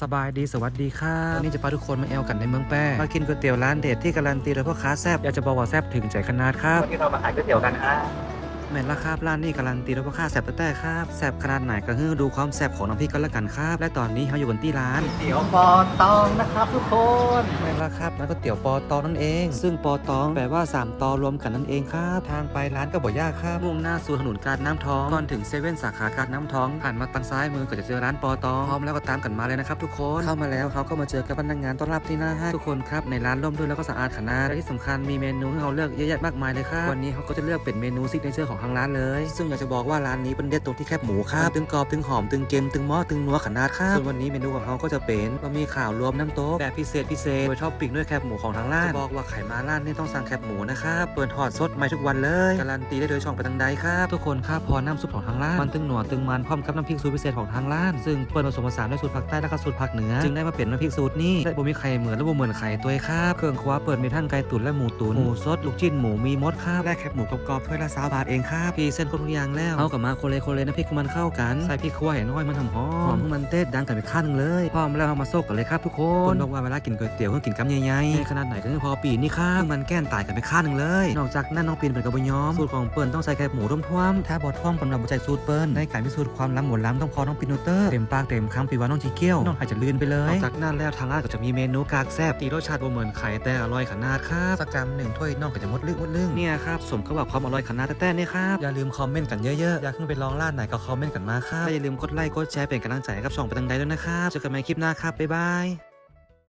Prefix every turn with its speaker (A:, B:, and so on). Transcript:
A: สบายดีสวัสดีครับวันนี้จะพาทุกคนมาแอลกันในเมืองแป้มากินก๋วยเตี๋ยวร้านเด็ดที่การันตีโดยพ่อค้าแซบอยากจะบอกว่าแซบถึงใจขนาดครับ
B: วันนี้เรามาขายก๋วยเตี๋ยวกันนะ
A: แม่นละครับร้านนี้การันตีโดยพ่อค้าแซบแต่ๆครับแซบขนาดไหนก็คือดูความแซบของน้ำพริกกันละกันครับ และตอนนี้เขาอยู่กันที่ร้าน
B: เตี๋ยวปอตองนะครับทุกคน
A: แม่นละครับร้านก๋วยเตี๋ยวปอตองนั่นเอง ซึ่งปอตองแปลว่า 3 ตอรวมกันนั่นเองครับทางไปร้านก็บ่ยากครับมุ่งหน้าสู่ถนนการน้ำทองก่อนถึงเซเว่นสาขาการน้ำทองผ่านมาทางซ้ายมือก็จะเจอร้านปอตองพร้อมแล้วก็ตามกันมาเลยนะครับทุกคนเข้ามาแล้วเขาก็มาเจอกับพนักงานต้อนรับที่หน้าห้างทุกคนครับในร้านร่มรื่นแล้วก็สะอาดขนาดและที่สำคัญมีเมนูให้เราเลือกเยอะแยะมากมายเลยครับวันนี้เขาก็จะเลือกเป็นเมนูซิกเนเจอร์ของทางร้านเลย ซึ่งอยากจะบอกว่าร้านนี้เป็นเด็ดตรงที่แคบหมูครับตึงกรอบตึงหอมตึงเค็มตึงหม้อตึงนัวขนาดครับส่วนวันนี้เมนูของเขาก็จะเป็นบะหมี่ข่าวรวมน้ำโต๊ะแบบพิเศษพิเศษโดยท็อปปิ้งด้วยแคบหมูของทางร้านจะบอกว่าไข่มาร้านนี่ต้องสั่งแคบหมูนะครับเปิดทอดสดใหม่ทุกวันเลยการันตีได้โดยช่องไปทางใดครับทุกคนครับพอน้ำซุปของทางร้านมันตึงหนัวตึงมันพร้อมกับน้ำพริกสูตรพิเศษของทางร้านซึ่งเปิดผสมผสานด้วยสูตรภาคใต้และก็สูตรภาคเหนือจึงได้มาเป็นน้ำพริกสูตรนี้และบ่มีไข่เหมือนและบ่เหมือนไข่ตัวครับเครื่องครัวเปิดมีทั้งไก่ตุ๋นและหมูตุ๋นหมูสดลูกชิ้นหมูมีมดครับและแคบหมูกรอบๆถ้วยละสาบาทเองครับพี่เส้นคนทุกอย่างแล้วเอากลับมาโคเลโคเลน้ำพริกมันเข้ากันใส่พริกขั่วให้น้อยมันหอมหอมให้มันเต้ดังกันไปข้างหนึงเลยพร้อมแล้วเอามาโซกกันเลยครับทุกคนบอกว่าเวลากินก๋วยเตี๋ยวต้องกินกำใหญ่ๆในขนาดไหนก็คือพอปีนี่ครับมันแก้นตายกันไปข้างหนึงเลย นอกจากนั้นน้องปีนเป็นกระบยอมสูตรของเปิ้ลต้องใส่แคบหมูร่วมท่วมถ้าบอท่วมปนดับใจสูตรเปิ้ลในการพิสูจน์ความล้ำหมดล้ำต้องพอน้องปีโนเตอร์เต็มปากเต็มคำปีว่าน้องจีเกี้ยวน้องอาจจะลื่นไปเลยนอกจากนั้นแล้วทางร้านก็จะมีเมนูกากแซ่บตีรสชาติบ่เหมือนไข่แต่อร่อยขนาดครับสักกรัมหนึ่งถ้วยน้องก็จะหมดลึกหมดลึงเนี่ยครับสมกับว่าความอร่อยขนาดแต่ๆเนี่ยครับอย่าลืมคอมเมนต์กันเยอะๆ อยากขึ้นไปลองล่าไหนก็คอมเมนต์กันมาครับอย่าลืมกดไลค์กดแชร์เป็นกำลังใจให้กับช่องไปทางใดด้วยนะครับเจอกันใหม่คลิปหน้าครับบ๊ายบาย